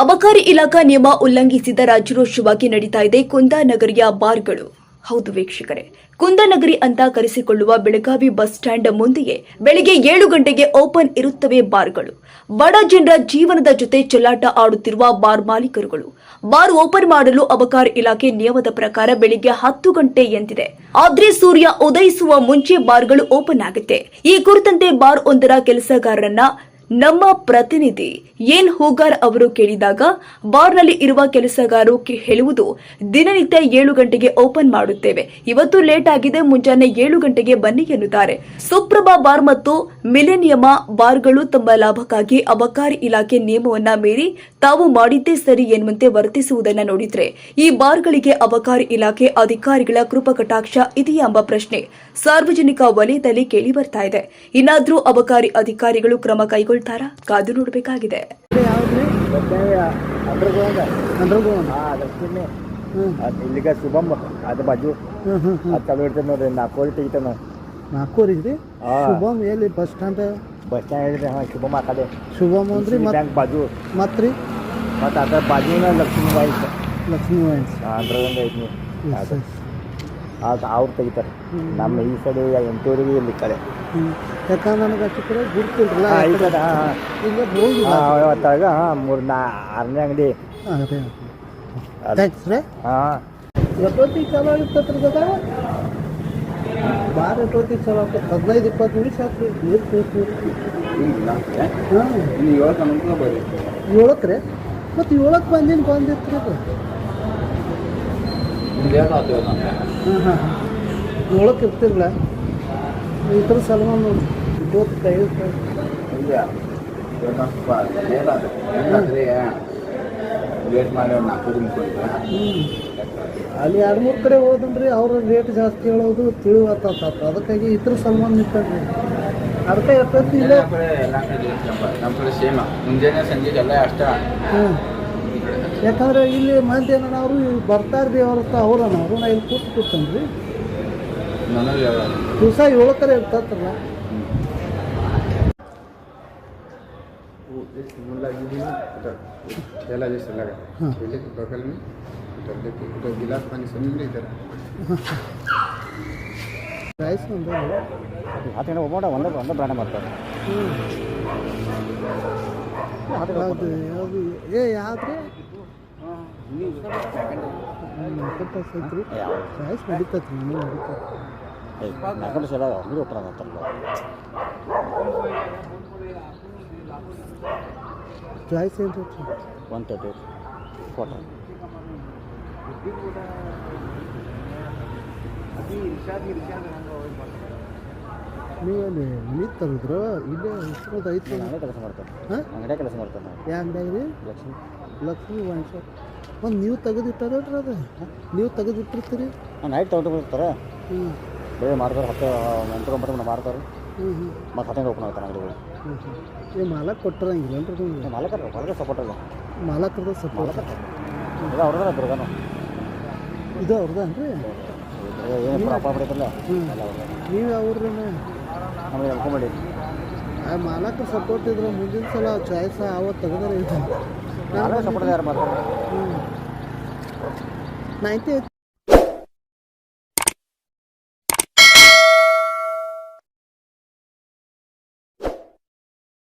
ಅಬಕಾರಿ ಇಲಾಖಾ ನಿಯಮ ಉಲ್ಲಂಘಿಸಿದ ರಾಜ್ಯೋತ್ಸವವಾಗಿ ನಡೀತಾ ಇದೆ ಕುಂದಾನಗರಿಯ ಬಾರ್ಗಳು. ಹೌದು ವೀಕ್ಷಕರೇ ಕುಂದನಗರಿ ಅಂತ ಕರೆಸಿಕೊಳ್ಳುವ ಬೆಳಗಾವಿ ಬಸ್ ಸ್ಟ್ಯಾಂಡ್ ಮುಂದೆಯೇ ಬೆಳಿಗ್ಗೆ ಏಳು ಗಂಟೆಗೆ ಓಪನ್ ಇರುತ್ತವೆ ಬಾರ್ಗಳು. ಬಡ ಜನರ ಜೀವನದ ಜೊತೆ ಚೆಲ್ಲಾಟ ಆಡುತ್ತಿರುವ ಬಾರ್ ಮಾಲೀಕರುಗಳು. ಬಾರ್ ಓಪನ್ ಮಾಡಲು ಅಬಕಾರಿ ಇಲಾಖೆ ನಿಯಮದ ಪ್ರಕಾರ ಬೆಳಿಗ್ಗೆ ಹತ್ತು ಗಂಟೆ ಎಂದಿದೆ. ಆದ್ರೆ ಸೂರ್ಯ ಉದಯಿಸುವ ಮುಂಚೆ ಬಾರ್ಗಳು ಓಪನ್ ಆಗುತ್ತೆ. ಈ ಕುರಿತಂತೆ ಬಾರ್ ಒಂದರ ಕೆಲಸಗಾರರನ್ನ ನಮ್ಮ ಪ್ರತಿನಿಧಿ ಏನ್ ಹೂಗಾರ್ ಅವರು ಕೇಳಿದಾಗ, ಬಾರ್ನಲ್ಲಿ ಇರುವ ಕೆಲಸಗಾರರು ಕೇ- ಹೇಳುವುದು ದಿನನಿತ್ಯ ಏಳು ಗಂಟೆಗೆ ಓಪನ್ ಮಾಡುತ್ತೇವೆ. ಇವತ್ತು ಲೇಟ್ ಆಗಿದೆ, ಮುಂಜಾನೆ ಏಳು ಗಂಟೆಗೆ ಬನ್ನಿ ಎನ್ನುತ್ತಾರೆ. ಸುಪ್ರಭಾ ಬಾರ್ ಮತ್ತು ಮಿಲೆನಿಯಮ ಬಾರ್ಗಳು ತಮ್ಮ ಲಾಭಕ್ಕಾಗಿ ಅಬಕಾರಿ ಇಲಾಖೆ ನಿಯಮವನ್ನ ಮೀರಿ ತಾವು ಮಾಡಿದ್ದೇ ಸರಿ ಎನ್ನುವಂತೆ ವರ್ತಿಸುವುದನ್ನ ನೋಡಿದ್ರೆ, ಈ ಬಾರ್ಗಳಿಗೆ ಅಬಕಾರಿ ಇಲಾಖೆ ಅಧಿಕಾರಿಗಳ ಕೃಪಕಟಾಕ್ಷ ಇದೆಯಾ ಎಂಬ ಪ್ರಶ್ನೆ ಸಾರ್ವಜನಿಕ ವಲಯದಲ್ಲಿ ಕೇಳಿ ಬರ್ತಾ ಇದೆ. ಇನ್ನಾದರೂ ಅಬಕಾರಿ ಅಧಿಕಾರಿಗಳು ಕ್ರಮ ಕೈಗೊಳ್ತಾರಾ ಕಾದು ನೋಡಬೇಕಾಗಿದೆ. ಹಾಂ ಇಲ್ಲಿಗೆ ಶುಭಮ್ ಅದು ಬಾಜು ಅದು ಚಾಲು ಇರ್ತದೆ ನೋಡ್ರಿ ನಾಲ್ಕೂವರೆ ತೆಗಿತಾನ ನಾಲ್ಕೂರಿ ಶುಭಮ್ ಎಲ್ಲಿ ಬಸ್ ಸ್ಟ್ಯಾಂಡ್? ಬಸ್ ಸ್ಟ್ಯಾಂಡ್ ಹೇಳಿದ್ರಿ ಹಾಂ ಶುಭಮ್ ಆ ಕಡೆ. ಶುಭಮ್ ಅಂದ್ರಿ ಮತ್ತು ಬಾಜು. ಮತ್ತು ರೀ ಮತ್ತು ಅದರ ಬಾಜುನ ಲಕ್ಷ್ಮೀ ಬಾಯಿ ಲಕ್ಷ್ಮೀ ವೈನ್ಸ್ ಅಂಡರ್ಗ್ರೌಂಡ್ ಐತಿ ಅದು. ಎಸ್ ಅದು ಅವ್ರು ತೆಗಿತಾರೆ. ನಮ್ಮ ಈ ಸಡೆ ಎಂಟೂರಿಗೆ ಇಲ್ಲಿ ಕಡೆ. ಯಾಕಂದ್ರೆ ನನಗೆ ಅಷ್ಟು ಕಡೆ ಅವತ್ತಾಗ ಮೂರು ನಾ ಆರನೇ ಅಂಗಡಿ. ಹಾಂ ಎಷ್ಟೊತ್ತಿಗೆ ಚಲೋ ಆಗಿರ್ತೈತ್ರಿ ಗದ ಬಾರ್ ಎಷ್ಟೊತ್ತಿಗೆ ಚಲೋ ಆಗ್ತದೆ ಹದಿನೈದು ಇಪ್ಪತ್ತು ನಿಮಿಷ ನೀರು ಹಾಂ. ಏಳಕ್ಕೆ ರೀ? ಮತ್ತು ಏಳಕ್ಕೆ ಬಂದಿನ ಬಂದಿತ್ತು ರೀ ಅದು ಹಾಂ ಹಾಂ ಹಾಂ. ಏಳಕ್ಕೆ ಇರ್ತಿರಲ್ಲ ಈ ಥರ ಸಲ್ಮಾನ್ ಇವತ್ತು ಕೈ ಲೇಟ್ ಮಾಡಿ ಒಂದು ನಾಲ್ಕು ದಿನ ಕೊಡ್ತಾರೆ? ಹ್ಞೂ ಅಲ್ಲಿ ಎರಡು ಮೂರು ಕಡೆ ಹೋದ್ರಿ ಅವ್ರ ರೇಟ್ ಜಾಸ್ತಿ ಹೇಳೋದು ತಿಳಿವತ್ತ ಅದಕ್ಕಾಗಿ ಇದ್ರ ಸಲ್ಮಾನ್ ನಿಂತಂದ್ರೆ ಅರ್ಥ ಇರ್ತೈತಿ ಇಲ್ಲ? ಇಲ್ಲೇ ನಮ್ಮ ಕಡೆ ಸೇಮ ಮುಂಜಾನೆ ಸಂಜೆಗೆಲ್ಲ ಅಷ್ಟ. ಯಾಕಂದ್ರೆ ಇಲ್ಲಿ ಮಂದಿ ಏನಾರ ಅವರು ಬರ್ತಾರ್ರಿ ಅವ್ರ ಅವ್ರನ್ನ ಅವರು ನಾ ಇಲ್ಲಿ ಕೂತು ಕೂತನ್ರಿ ನನಗೆ ದಿವಸ ಏಳು ಕರೆ ಇರ್ತತ್ರಲ್ಲ त्याला जे सल्ला हां. पहिले बगल में उधर देखिए उधर गिलास पानी समझ में इधर ಪ್ರೈಸ್ ಒಂದು ಹತ್ತು ಗಂಟೆ ಒಬ್ಬ ಒಂದೇ ಒಂದೇ ಬ್ರಾಂಡ್ ಮಾಡ್ತಾರೆ ಹ್ಞೂ ಯಾವುದು ಯಾವುದು ಏ ಯಾವ್ದ್ರಿ ಐತ್ರಿ ಯಾವ ಪ್ರೈಸ್ ನಡೀತೈತಿ ನನಗೆ ನಡೀತೈತಿ ನಾಲ್ಕು ಸಲ ಅಂಗಡಿ ಓಪನ್ ಆಗತ್ತಲ್ಲ ಪ್ರೈಸ್ ಏನು ರೀ ಒನ್ ತರ್ಟಿ ಫೋಟೋ ನೀವಲ್ಲಿ ಮನೆ ತರಿದ್ರು ಇಲ್ಲೇ ಇಷ್ಟೊಂದು ಐತೆ ಕೆಲಸ ಮಾಡ್ತಾರೆ ಹಾಂ? ಅಂಗಡಿ ಕೆಲಸ ಮಾಡ್ತಾರೆ ನಾವು ಯಾ ಅಂಗಡಿಯಾಗ ರೀ ಲಕ್ಷ್ಮಿ. ಲಕ್ಷ್ಮಿ ವೈನ್ ಶಾಪ್ ಒಂದು ನೀವು ತೆಗೆದಿಟ್ಟಾರಲ್ರಿ ಅದು? ನೀವು ತೆಗೆದಿಟ್ಟಿರ್ತೀರಿ? ನೈಟ್ ತಗೊಂಡು ಬರ್ತಾರೆ ಹ್ಞೂ ಬೇರೆ ಮಾಡ್ತಾರೆ ಹತ್ತು ಎಂಟು ಒಂಬತ್ತು ಮಾಡ್ತಾರೆ ಹ್ಞೂ ಹ್ಞೂ ಮತ್ತು ಹತ್ತು ಗಂಟೆ ಓಪನ್ ಆಗ್ತಾರೆ ಅಂಗಡಿಗಳು. ಹ್ಞೂ ಹ್ಞೂ ಈ ಮಾಲಕ್ ಕೊಟ್ಟರಂಗಿಲ್ಲ ರೀ ನಿಮ್ಗೆ? ಮಾಲಕರು ಹೊರಗೆ ಸಪೋರ್ಟ್ ಇಲ್ಲ ಮಾಲಕರದ ಸಪೋರ್ಟ್ ಇದು ಅವ್ರದ್ದು ದುರ್ಗಾನು. ಇದು ಅವ್ರದ್ದೇನ್ರಿ ಏನು ಅಪ್ಪ ಬಿಡೈತಲ್ಲ ಹ್ಞೂ ಅವ್ರದ್ದು ನೀವು ಅವ್ರನ್ನ ನಮಗೆ ಹೇಳ್ಕೊಂಬೇಡಿ ಆ ಮಾಲಕರ ಸಪೋರ್ಟ್ ಇದ್ರೆ ಮುಂದಿನ ಸಲ ಚಾಯ್ಸ್ ಅವತ್ತು ತೆಗೆದ್ರೆ ಇದು ನಾಳೆ ಸಪೋರ್ಟ್ ಯಾರು ಮಾಡ್ತಾರೆ ಹ್ಞೂ ನೈಂಟಿ